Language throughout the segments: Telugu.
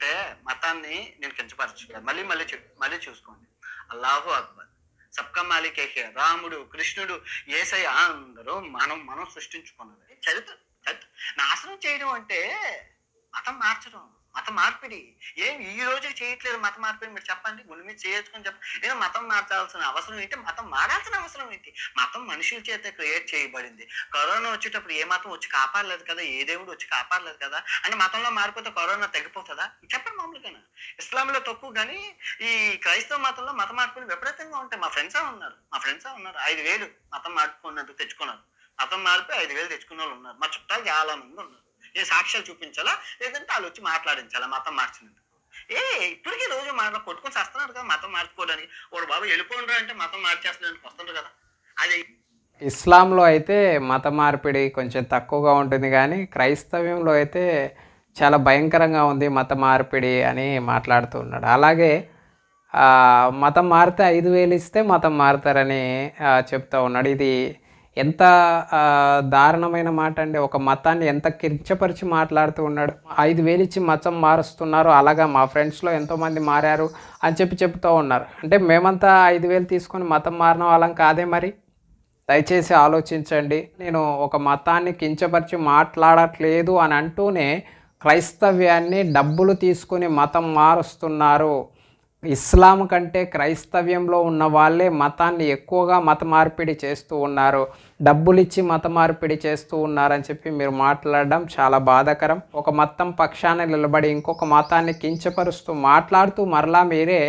అంటే మతాన్ని నేను కించపరచలేదు మళ్ళీ మళ్ళీ మళ్ళీ చూసుకోండి. అల్లాహు అక్బర్. సబ్కా మాలిక్ రాముడు కృష్ణుడు ఏసై అందరూ మనం మనం సృష్టించుకున్నది చరిత్ర చరిత్ర. నాశనం చేయడం అంటే మతం మార్చడం. మత మార్పిడి. ఏం ఈ రోజు చేయట్లేదు మత మార్పిడి? మీరు చెప్పండి. గుండె మీద చేయొచ్చుకొని చెప్పండి ఏదో మతం మార్చాల్సిన అవసరం ఏంటి? మతం మారాల్సిన అవసరం ఏంటి? మతం మనుషుల చేత క్రియేట్ చేయబడింది. కరోనా వచ్చేటప్పుడు ఏ మతం వచ్చి కాపాడలేదు కదా? ఏ దేవుడు వచ్చి కాపాడలేదు కదా? అంటే మతంలో మారిపోతే కరోనా తగ్గిపోతుందా? చెప్పండి మామూలుగా ఇస్లాంలో తక్కువ కానీ ఈ క్రైస్తవ మతంలో మత మార్పులు విపరీతంగా ఉంటాయి. మా ఫ్రెండ్సే ఉన్నారు. మా ఫ్రెండ్సే ఉన్నారు. ఐదు వేలు మతం మార్పుకున్నట్టు తెచ్చుకున్నారు. మతం మారిపోయి ఐదు వేలు తెచ్చుకున్న వాళ్ళు ఉన్నారు. మా చుట్టాలు చాలా మంది ఉన్నారు. ఏ సాక్ష్యాలు చూపించాలా? లేదంటే వాళ్ళు వచ్చి మాట్లాడించాలా? మతం మార్చినందుకు. ఏ ఇప్పటికీ రోజు మాట కొట్టుకొని చేస్తున్నారు కదా మతం మార్చుకోవడానికి. వాడు బాబు వెళ్ళిపోండ్రా అంటే మతం మార్చేస్తున్నానికి వస్తుండ్రు కదా. అది ఇస్లాంలో అయితే మత మార్పిడి కొంచెం తక్కువగా ఉంటుంది కానీ క్రైస్తవ్యంలో అయితే చాలా భయంకరంగా ఉంది మత మార్పిడి అని మాట్లాడుతూ ఉన్నాడు. అలాగే మతం మారితే ఐదు వేలు ఇస్తే మతం మారుతారని చెప్తూ ఉన్నాడు. ఇది ఎంత దారుణమైన మాట అండి. ఒక మతాన్ని ఎంత కించపరిచి మాట్లాడుతూ ఉన్నాడు. ఐదు వేలు ఇచ్చి మతం మారుస్తున్నారు. అలాగా మా ఫ్రెండ్స్లో ఎంతోమంది మారారు అని చెప్పి చెప్తూ ఉన్నారు. అంటే మేమంతా ఐదు వేలు తీసుకొని మతం మారిన వాళ్ళం కాదే మరి? దయచేసి ఆలోచించండి. నేను ఒక మతాన్ని కించపరిచి మాట్లాడట్లేదు అని అంటూనే క్రైస్తవ్యాన్ని డబ్బులు తీసుకుని మతం మారుస్తున్నారు. ఇస్లాం కంటే క్రైస్తవ్యంలో ఉన్న వాళ్ళే మతాన్ని ఎక్కువగా మత మార్పిడి చేస్తూ ఉన్నారు. డబ్బులిచ్చి మత మార్పిడి చేస్తూ ఉన్నారని చెప్పి మీరు మాట్లాడడం చాలా బాధాకరం. ఒక మతం పక్షాన నిలబడి ఇంకొక మతాన్ని కించపరుస్తూ మాట్లాడుతూ మరలా మీరే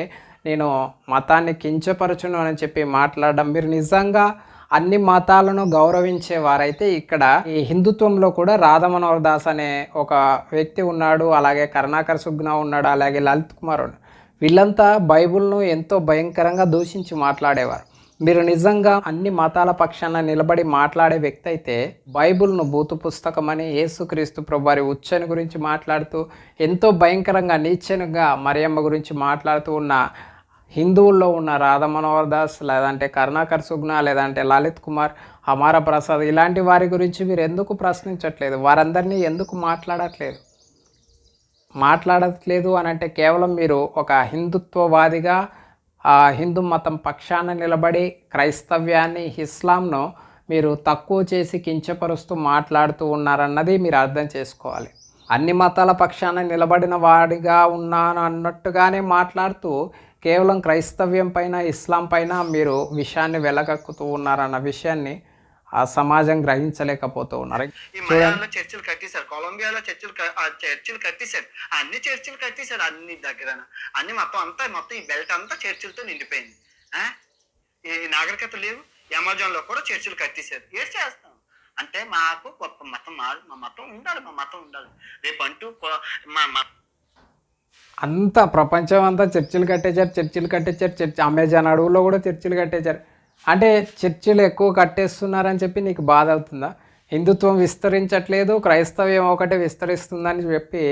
నేను మతాన్ని కించపరచును అని చెప్పి మాట్లాడడం మీరు నిజంగా అన్ని మతాలను గౌరవించే వారైతే ఇక్కడ ఈ హిందుత్వంలో కూడా రాధమనోహర్ దాస్ అనే ఒక వ్యక్తి ఉన్నాడు. అలాగే కరుణాకర్ సుగ్న ఉన్నాడు. అలాగే లలిత్ కుమార్ ఉన్నాడు వీళ్ళంతా బైబుల్ను ఎంతో భయంకరంగా దూషించి మాట్లాడేవారు. మీరు నిజంగా అన్ని మతాల పక్షాన నిలబడి మాట్లాడే వ్యక్తి అయితే బైబిల్ను భూత పుస్తకం అని యేసుక్రీస్తు ప్రభువారి ఉచ్చని గురించి మాట్లాడుతూ ఎంతో భయంకరంగా నీచనుగా మరియమ్మ గురించి మాట్లాడుతూ ఉన్న హిందువుల్లో ఉన్న రాధా మనోహర్ దాస్ లేదంటే కరుణాకర్ సుగ్న లేదంటే లలిత్ కుమార్ అమార ప్రసాద్ ఇలాంటి వారి గురించి మీరు ఎందుకు ప్రశ్నించట్లేదు? వారందరినీ ఎందుకు మాట్లాడట్లేదు? మాట్లాడట్లేదు అని అంటే కేవలం మీరు ఒక హిందుత్వవాదిగా ఆ హిందూ మతం పక్షాన నిలబడి క్రైస్తవ్యాన్ని ఇస్లాంను మీరు తక్కువ చేసి కించపరుస్తూ మాట్లాడుతూ ఉన్నారన్నది మీరు అర్థం చేసుకోవాలి. అన్ని మతాల పక్షాన నిలబడిన వాడిగా ఉన్నాను అన్నట్టుగానే మాట్లాడుతూ కేవలం క్రైస్తవ్యం పైన ఇస్లాం పైన మీరు విషయాన్ని వెలగక్కుతూ ఉన్నారన్న విషయాన్ని ఆ సమాజం గ్రహించలేకపోతూ ఉన్నారు. చర్చిలు కట్టేశారు కొలంబియాలో చర్చిలు చర్చిలు కట్టేశారు అన్ని చర్చిలు కట్టేశారు అన్ని దగ్గర అన్ని మొత్తం అంతా మొత్తం ఈ బెల్ట్ అంతా చర్చిలతో నిండిపోయింది. ఆ? ఈ నాగరికత లేవు అమెజాన్లో కూడా చర్చిలు కట్టేశారు ఏం చేస్తాం? అంటే మాకు గొప్ప మతం మారు మా మతం ఉండాలి మా మతం ఉండాలి. రేపు అంటూ మా మా అంతా ప్రపంచం అంతా చర్చిలు కట్టేశారు చర్చిలు కట్టేశారు చర్చ్ అమెజాన్ అడవుల్లో కూడా చర్చిలు కట్టేశారు. అంటే చర్చిలు ఎక్కువ కట్టేస్తున్నారని చెప్పి నీకు బాధ అవుతుందా? హిందుత్వం విస్తరించట్లేదు క్రైస్తవ్యం ఒకటే విస్తరిస్తుందని చెప్పి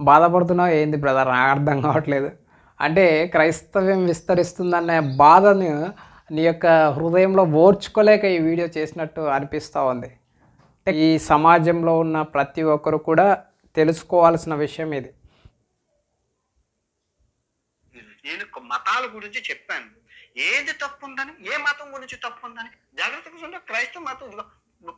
బాధపడుతున్నావు ఏంది బ్రదర్? నాకు అర్థం కావట్లేదు. అంటే క్రైస్తవ్యం విస్తరిస్తుందనే బాధను నీ యొక్క హృదయంలో ఓర్చుకోలేక ఈ వీడియో చేసినట్టు అనిపిస్తూ ఉంది. అంటే ఈ సమాజంలో ఉన్న ప్రతి ఒక్కరు కూడా తెలుసుకోవాల్సిన విషయం ఇది. నేను మతాల గురించి చెప్పాను. ఏది తప్పు ఉందని ఏ మతం గురించి తప్పు ఉందని జాగ్రత్తగా చూడండి క్రైస్తవ మతం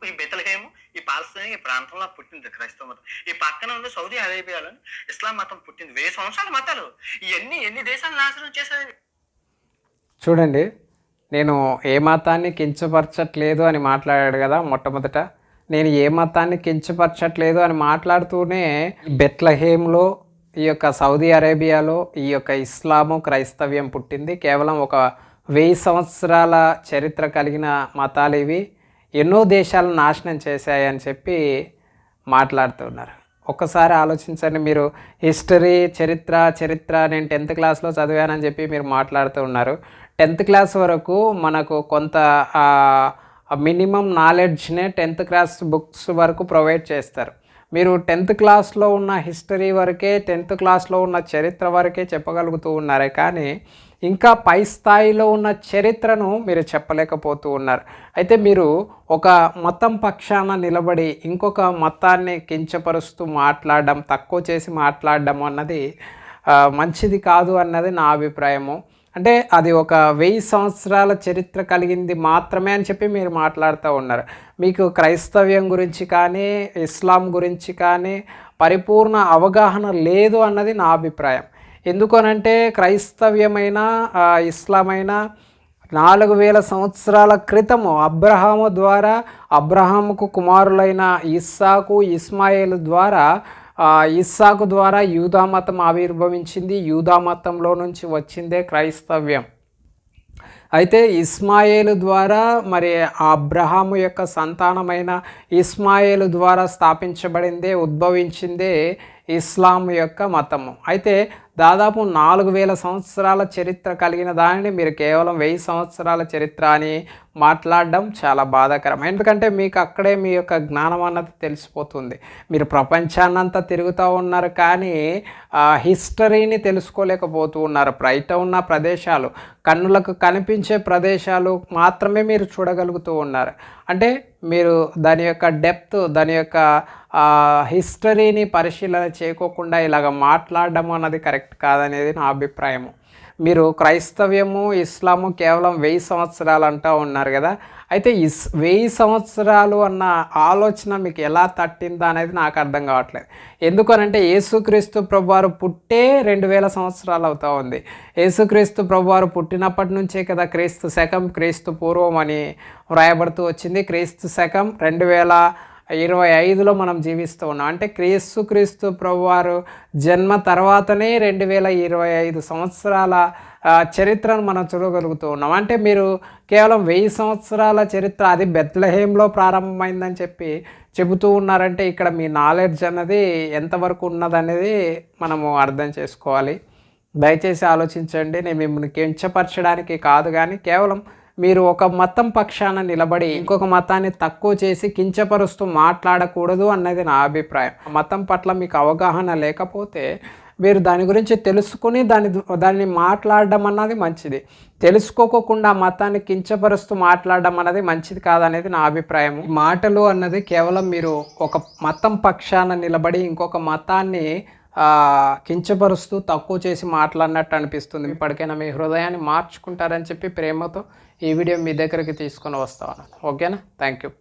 ఈ బెతలహేము ఈ పాలస్తీన్ ఈ ప్రాంతంలో పుట్టింది క్రైస్తవ మతం. ఈ పక్కన ఉన్న సౌదీ అరేబియాలో ఇస్లాం మతం పుట్టింది. వెయ్యి సంవత్సరాల మతాలు. ఇవన్నీ ఎన్ని దేశాలు నాశనం చేశాయి? చూడండి నేను ఏ మతాన్ని కించపరచట్లేదు అని మాట్లాడాడు కదా మొట్టమొదట. నేను ఏ మతాన్ని కించపరచట్లేదు అని మాట్లాడుతూనే బెత్లహేమ్లో ఈ యొక్క సౌదీ అరేబియాలో ఈ యొక్క ఇస్లాము క్రైస్తవ్యం పుట్టింది. కేవలం ఒక వెయ్యి సంవత్సరాల చరిత్ర కలిగిన మతాలు ఇవి ఎన్నో దేశాలను నాశనం చేశాయని చెప్పి మాట్లాడుతున్నారు ఒక్కసారి ఆలోచించండి మీరు హిస్టరీ చరిత్ర చరిత్ర నేను టెన్త్ క్లాస్లో చదివానని చెప్పి మీరు మాట్లాడుతూ ఉన్నారు. టెన్త్ క్లాస్ వరకు మనకు కొంత మినిమం నాలెడ్జ్నే టెన్త్ క్లాస్ బుక్స్ వరకు ప్రొవైడ్ చేస్తారు. మీరు టెన్త్ క్లాస్లో ఉన్న హిస్టరీ వరకే టెన్త్ క్లాస్లో ఉన్న చరిత్ర వరకే చెప్పగలుగుతూ ఉన్నారే కానీ ఇంకా పై స్థాయిలో ఉన్న చరిత్రను మీరు చెప్పలేకపోతూ ఉన్నారు. అయితే మీరు ఒక మతం పక్షాన నిలబడి ఇంకొక మతాన్ని కించపరుస్తూ మాట్లాడడం తక్కువ చేసి మాట్లాడడం అన్నది మంచిది కాదు అన్నది నా అభిప్రాయము. అంటే అది ఒక వెయ్యి సంవత్సరాల చరిత్ర కలిగింది మాత్రమే అని చెప్పి మీరు మాట్లాడుతూ ఉన్నారు. మీకు క్రైస్తవ్యం గురించి కానీ ఇస్లాం గురించి కానీ పరిపూర్ణ అవగాహన లేదు అన్నది నా అభిప్రాయం. ఎందుకనంటే క్రైస్తవ్యమైన ఇస్లామైన నాలుగు వేల సంవత్సరాల క్రితము అబ్రహాము ద్వారా అబ్రహాముకు కుమారులైన ఇస్సాకు ఇస్మాయిల్ ద్వారా ఇస్సాకు ద్వారా యూదామతం ఆవిర్భవించింది. యూదామతంలో నుంచి వచ్చిందే క్రైస్తవ్యం. అయితే ఇస్మాయేలు ద్వారా మరి ఆ అబ్రహాము యొక్క సంతానమైన ఇస్మాయేలు ద్వారా స్థాపించబడిందే ఉద్భవించిందే ఇస్లాం యొక్క మతము. అయితే దాదాపు నాలుగు వేల సంవత్సరాల చరిత్ర కలిగిన దానిని మీరు కేవలం వెయ్యి సంవత్సరాల చరిత్ర అని మాట్లాడడం చాలా బాధాకరం. ఎందుకంటే మీకు అక్కడే మీ యొక్క జ్ఞానం అన్నది తెలిసిపోతుంది. మీరు ప్రపంచాన్నంతా తిరుగుతూ ఉన్నారు కానీ హిస్టరీని తెలుసుకోలేకపోతూ ఉన్నారు. బయట ఉన్న ప్రదేశాలు కన్నులకు కనిపించే ప్రదేశాలు మాత్రమే మీరు చూడగలుగుతూ ఉన్నారు. అంటే మీరు దాని యొక్క డెప్త్ దాని యొక్క హిస్టరీని పరిశీలన చేయకోకుండా ఇలాగ మాట్లాడడం అన్నది కరెక్ట్ కాదనేది నా అభిప్రాయము. మీరు క్రైస్తవ్యము ఇస్లాము కేవలం వెయ్యి సంవత్సరాలు అంటూ ఉన్నారు కదా. అయితే ఇస్ వెయ్యి సంవత్సరాలు అన్న ఆలోచన మీకు ఎలా తట్టిందా అనేది నాకు అర్థం కావట్లేదు. ఎందుకనంటే యేసుక్రీస్తు ప్రభువారు పుట్టే రెండు వేల సంవత్సరాలు అవుతూ ఉంది. యేసుక్రీస్తు ప్రభువారు పుట్టినప్పటి నుంచే కదా క్రీస్తు శకం క్రీస్తు పూర్వం అని వ్రాయబడుతూ వచ్చింది. క్రీస్తు శకం రెండు వేల ఇరవై ఐదులో మనం జీవిస్తూ ఉన్నాం. అంటే క్రీస్తు క్రీస్తు ప్రభువారు జన్మ తర్వాతనే రెండు వేల ఇరవై ఐదు సంవత్సరాల చరిత్రను మనం చూడగలుగుతూ ఉన్నాం. అంటే మీరు కేవలం వెయ్యి సంవత్సరాల చరిత్ర అది బెత్లహేంలో ప్రారంభమైందని చెప్పి చెబుతూ ఉన్నారంటే ఇక్కడ మీ నాలెడ్జ్ అన్నది ఎంతవరకు ఉన్నదనేది మనము అర్థం చేసుకోవాలి. దయచేసి ఆలోచించండి. నేను మిమ్మల్ని కించపరచడానికి కాదు కానీ కేవలం మీరు ఒక మతం పక్షాన నిలబడి ఇంకొక మతాన్ని తక్కువ చేసి కించపరుస్తూ మాట్లాడకూడదు అన్నది నా అభిప్రాయం. మతం పట్ల మీకు అవగాహన లేకపోతే మీరు దాని గురించి తెలుసుకుని దాని దాన్ని మాట్లాడడం అన్నది మంచిది. తెలుసుకోకుండా మతాన్ని కించపరుస్తూ మాట్లాడడం అన్నది మంచిది కాదనేది నా అభిప్రాయం. మాటలు అన్నది కేవలం మీరు ఒక మతం పక్షాన నిలబడి ఇంకొక మతాన్ని కించపరుస్తూ తక్కువ చేసి మాట్లాడినట్టు అనిపిస్తుంది. ఇప్పటికైనా మీ హృదయాన్ని మార్చుకుంటారని చెప్పి ప్రేమతో ఈ వీడియో మీ దగ్గరికి తీసుకొని వస్తాను. ఓకేనా? Thank you